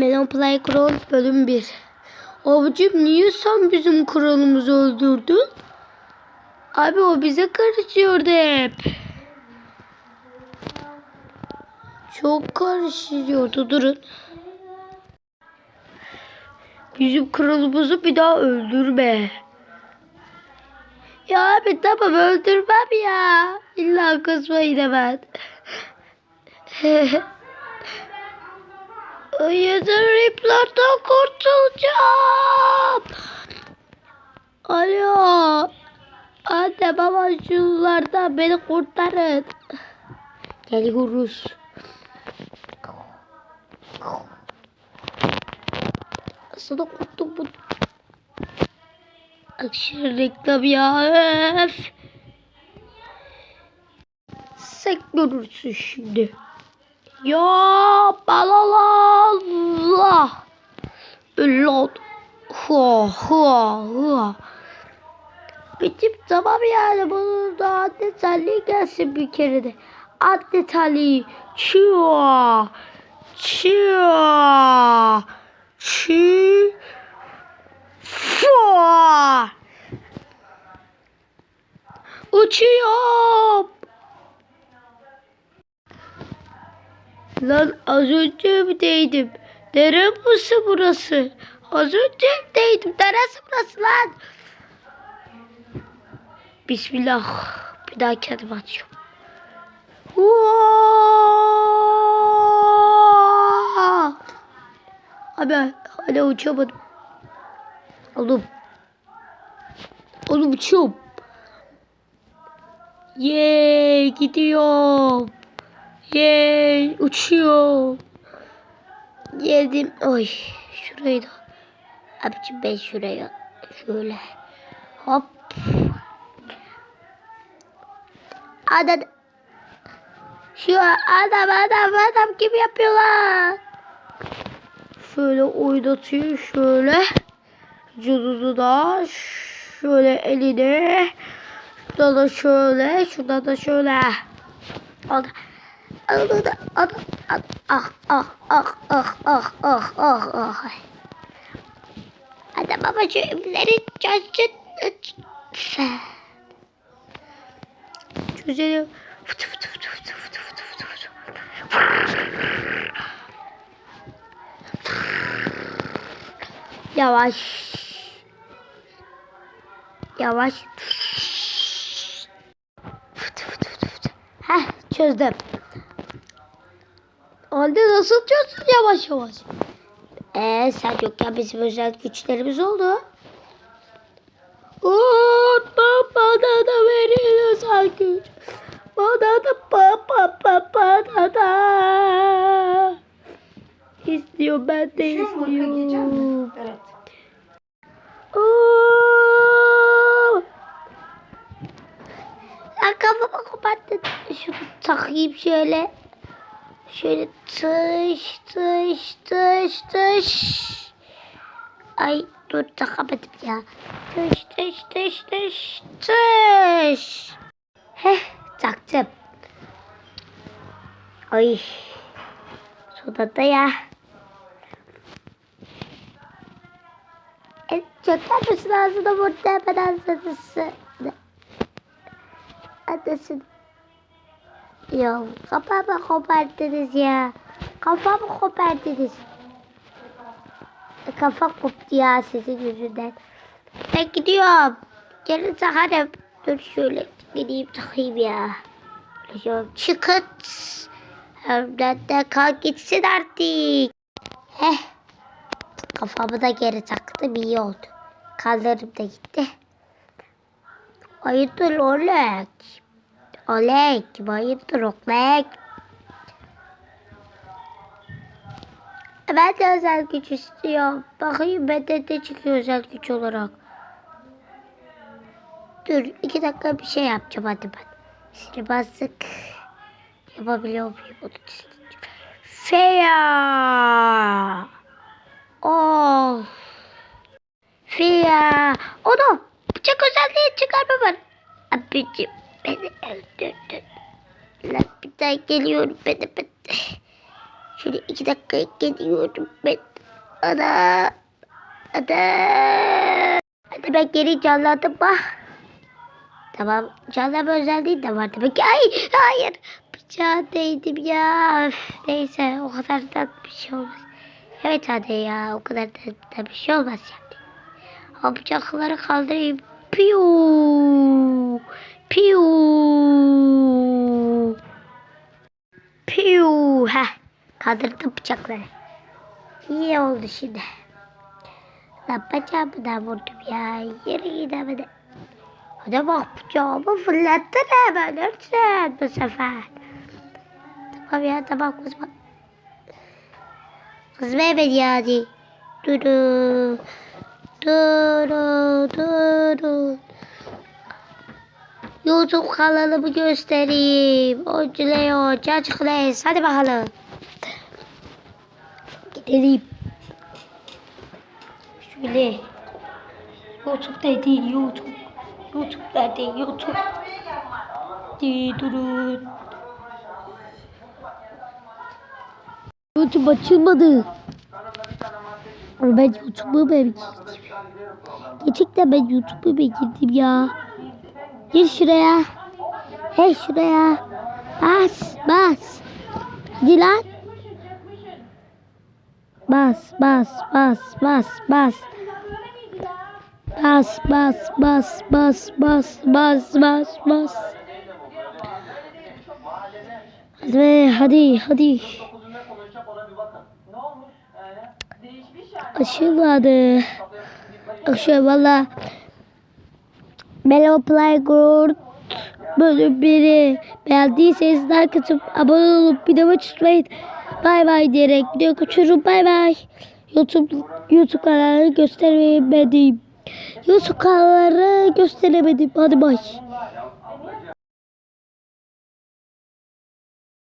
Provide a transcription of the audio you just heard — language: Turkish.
Melon Play Crawl bölüm 1. Abicim niye sen bizim kralımızı öldürdün? Abi o bize karışıyordu hep. Çok karışıyordu durun. Bizim kralımızı bir daha öldürme. Ya abi tamam öldürmem ya. İlla kızmayın hemen. Yeter riplerden kurtulacağım. Alo. Anne baba şunlardan beni kurtarın. Geliyoruz. Aslında kurtuldum bu. Akşam reklam ya. Öf. Sen görürsün şimdi. Ya balalala. Lot. Hua hua hua. Bitip tamam yani bunu da adli Ali gelsin bir kere de. Adli Ali. Çua. Çua. Çi. Fua. Uçuyorum. Lan az önce evdeydim. Nere burası? Az önce evdeydim. Neresi burası lan? Bismillah. Bir daha kendime atıyorum. Abi hala uçamadım. Oğlum. Oğlum uçuyorum. Yeee gidiyorum. Yeee uçuyorum. Yedim. Oy şurayı da. Abicim ben şuraya şöyle. Hop. Adam. Şu adam adam adam gibi yapıyorlar. Şöyle oynatıyor şöyle. Vücudunu da şöyle eline. Şurada da şöyle. Şurada da şöyle. Al. Da al. al. Ah ah ah ah ah ah ah ah. Hadi baba şu ipleri çözsün. Çözelim. Fıtı fıtı fıtı fıtı fıtı fıtı fıtı fıtı. Yavaş. Yavaş. Fıtı fıtı fıtı fıtı. Heh çözdüm. Halde nasıl çözdün yavaş yavaş? Ee sen yokken bizim özel güçlerimiz oldu. Oo, bana da verin özel güç. Bana da pa pa pa bana da. İstiyor ben de istiyorum. Evet. Oo. Ya kafama koparttın. Şunu takayım şöyle. Şöyle tış tış tış tış. Ay dur takamadım ya. Tış tış tış tış tış. Heh taktım. Ay. Sonunda ya. E, çöker misin ağzına burada hemen ağzınızı? Anlasın. Ya kafamı kopardınız ya. Kafamı kopardınız. Kafa koptu ya sizin yüzünden. Ben gidiyorum. Gelin takarım. Dur şöyle gideyim takayım ya. Şöyle çıkıt. Evden de kalk gitsin artık. Heh. Kafamı da geri taktım iyi oldu. Kallarım da gitti. Hayırdır Olek? Olek, hayırdır Olek? Ben de özel güç istiyorum. Bakayım bende de çıkıyor özel güç olarak. Dur iki dakika bir şey yapacağım hadi ben. Sihirbazlık yapabiliyor muyum? Feya. Oh. Feya. Onu bıçak özelliği çıkarma bana. Abicim beni öldürdün. Lan bir daha geliyorum ben de ben. Şöyle iki dakikaya geliyorum ben. Ana. Ana. Hadi ben geri canlandım bak. Tamam. Canlanma özelliği de var demek ki. Ay hayır. Bıçağa değdim ya. Üf, neyse o kadar da bir şey olmaz. Evet hadi ya o kadar da, da bir şey olmaz yani. O bıçakları kaldırayım. Piu. Piu. Piu. Heh. Kaldırdım bıçakları. İyi oldu şimdi. Lan bacağımı da vurdum ya. Yere gidemedim. Hadi bak bıçağımı fırlattın hemen ölsün bu sefer. Tamam ya tamam kızma. Kızma hemen yani. Duru. Duru. Duru. YouTube kanalımı göstereyim. Onculeo, Çocukles. Hadi bakalım. Gidelim. Şöyle. YouTube. YouTube'daydı YouTube. Di durun. YouTube açılmadı. Ben YouTube'a mı girdim? Gerçekten ben YouTube'a mı girdim ya? Gir şuraya. Hey şuraya. Bas bas. Hadi lan. Bas bas bas bas bas. Bas bas bas bas bas bas bas bas. Hadi hadi hadi. Açılmadı. Açıyor valla. Mellow Playground bölüm 1'i beğendiyseniz like atıp abone olup videomu tutmayın. Bay bay diyerek video kaçırıyorum. Bay bay. YouTube YouTube kanalı gösteremedim. YouTube kanalları gösteremedim. Hadi bay.